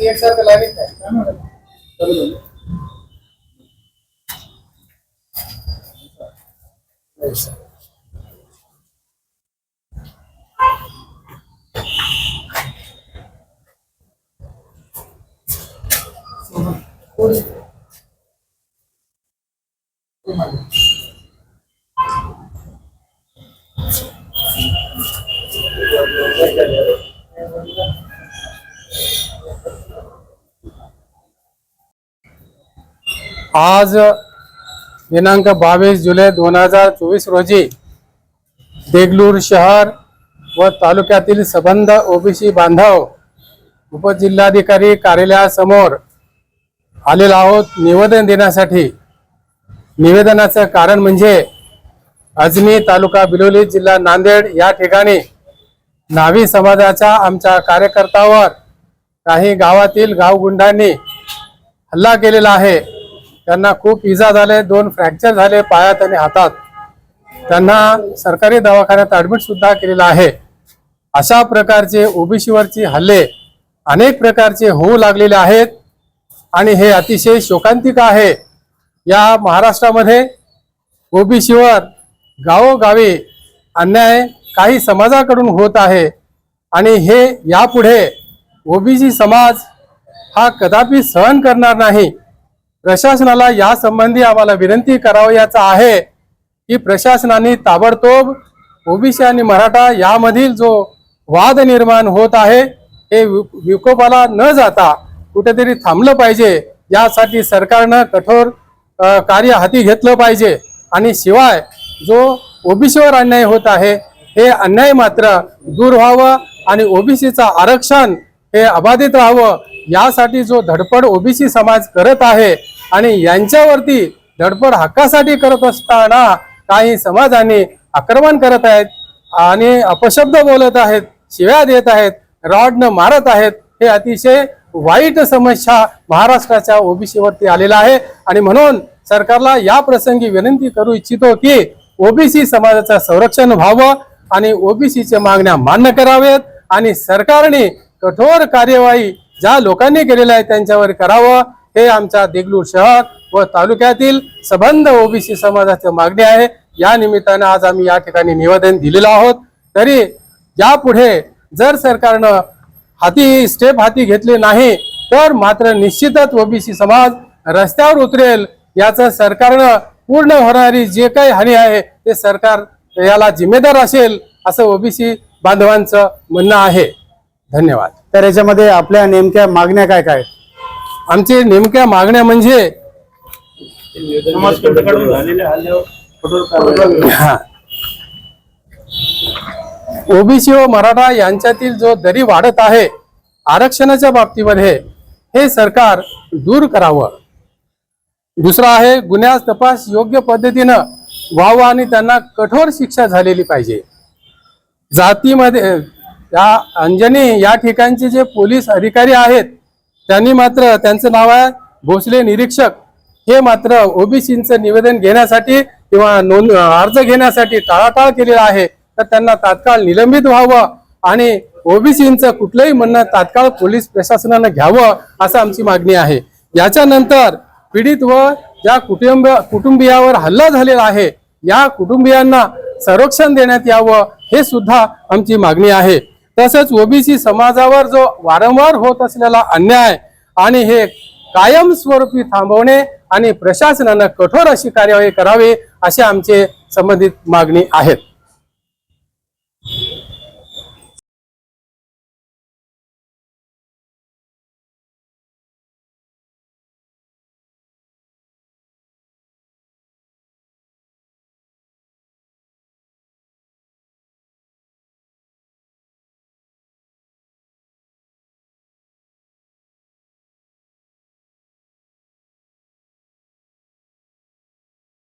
एकसारखं लागेल काय आज दिनांक बावीस जुलै दोन हजार चोवीस रोजी देगलूर शहर व तालुक्यातील सबंध ओबीसी बांधव उपजिल्हाधिकारी कार्यालयासमोर आलेलो आहोत. निवेदन देण्यासाठी. निवेदनाचं कारण म्हणजे अजनी तालुका बिलोली जिल्हा नांदेड या ठिकाणी नावी समाजाच्या आमच्या कार्यकर्त्यावर काही गावातील गावगुंडांनी हल्ला केलेला आहे. त्यांना खूप इजा झाले दोन फ्रॅक्चर झाले पायात आणि हातात. त्यांना सरकारी दवाखान्यात ऍडमिट सुद्धा केलेला आहे. अशा प्रकारचे ओबीसीवरचे हल्ले अनेक प्रकारचे होऊ लागलेले आहेत आणि हे अतिशय शोकांतिक आहे. या महाराष्ट्रामध्ये ओबीसीवर गावोगावी अन्याय काही समाजाकडून होत आहे आणि हे यापुढे ओबीसी समाज हा कदापि सहन करणार नाही. प्रशासनाला यासंबंधी आम्हाला विनंती करावयाचा आहे की प्रशासनाने ताबडतोब ओबीसी आणि मराठा यामधील जो वाद निर्माण होत आहे हे विकोपाला न जाता कुठेतरी थांबलं पाहिजे. यासाठी सरकारनं कठोर कार्य हाती घेतलं पाहिजे. आणि शिवाय जो ओबीसीवर अन्याय होत आहे हे अन्याय मात्र दूर व्हावं आणि ओबीसीचं आरक्षण हे अबाधित राहावं यासाठी जो धडपड ओबीसी समाज करत आहे आणि यांच्यावरती धडपड हक्कासाठी करत असताना काही समाजाने आक्रमण करत आहेत आणि अपशब्द बोलत आहेत शिव्या देत आहेत रॉडनं मारत आहेत हे अतिशय वाईट समस्या महाराष्ट्राच्या ओबीसीवरती आलेला आहे. आणि म्हणून सरकारला या प्रसंगी विनंती करू इच्छितो की ओबीसी समाजाचं संरक्षण व्हावं आणि ओबीसीच्या मागण्या मान्य करावेत आणि सरकारने कठोर कार्यवाही ज्या लोकांनी केलेल्या आहे त्यांच्यावर करावं हे आमच्या देगलूर शहर व तालुक्यातील सबंध ओबीसी समाजाची मागणी आहे. या निमित्तानं आज आम्ही या ठिकाणी निवेदन दिलेलं आहोत. तरी यापुढे जर सरकारनं हाती स्टेप हाती घेतले नाही तर मात्र निश्चितच ओबीसी समाज रस्त्यावर उतरेल. याचं सरकारनं पूर्ण होणारी जे काही हानी आहे ते सरकार याला जिम्मेदार असेल असं ओबीसी बांधवांचं म्हणणं आहे. धन्यवाद. तर याच्यामध्ये आपल्या नेमक्या मागण्या काय काय? आमची नेमक्या मागण्या म्हणजे हा. ओबीसी व मराठा यांच्यातील जो दरी वाढत आहे आरक्षणाच्या बाबतीमध्ये हे सरकार दूर करावं. दुसरा आहे गुन्ह्यास तपास योग्य पद्धतीनं व्हावं आणि त्यांना कठोर शिक्षा झालेली पाहिजे. जातीमध्ये या अंजनी या ठिकाणचे जे पोलीस अधिकारी आहेत त्यांनी मात्र त्यांचं नाव आहे भोसले निरीक्षक. हे मात्र ओबीसीचं निवेदन घेण्यासाठी किंवा नोंद अर्ज घेण्यासाठी टाळाटाळ केलेला आहे. तर त्यांना तात्काळ निलंबित व्हावं आणि ओबीसीचं कुठलंही म्हणणं तात्काळ पोलीस प्रशासनानं घ्यावं असं आमची मागणी आहे. याच्यानंतर पीडित व ज्या कुटुंब कुटुंबियावर हल्ला झालेला आहे या कुटुंबियांना संरक्षण देण्यात यावं हे सुद्धा आमची मागणी आहे. तसंच ओबीसी समाजावर जो वारंवार होत असलेला अन्याय आणि हे कायमस्वरूपी थांबवणे आणि प्रशासनानं कठोर अशी कार्यवाही करावी असे आमचे संबंधित मागणी आहेत.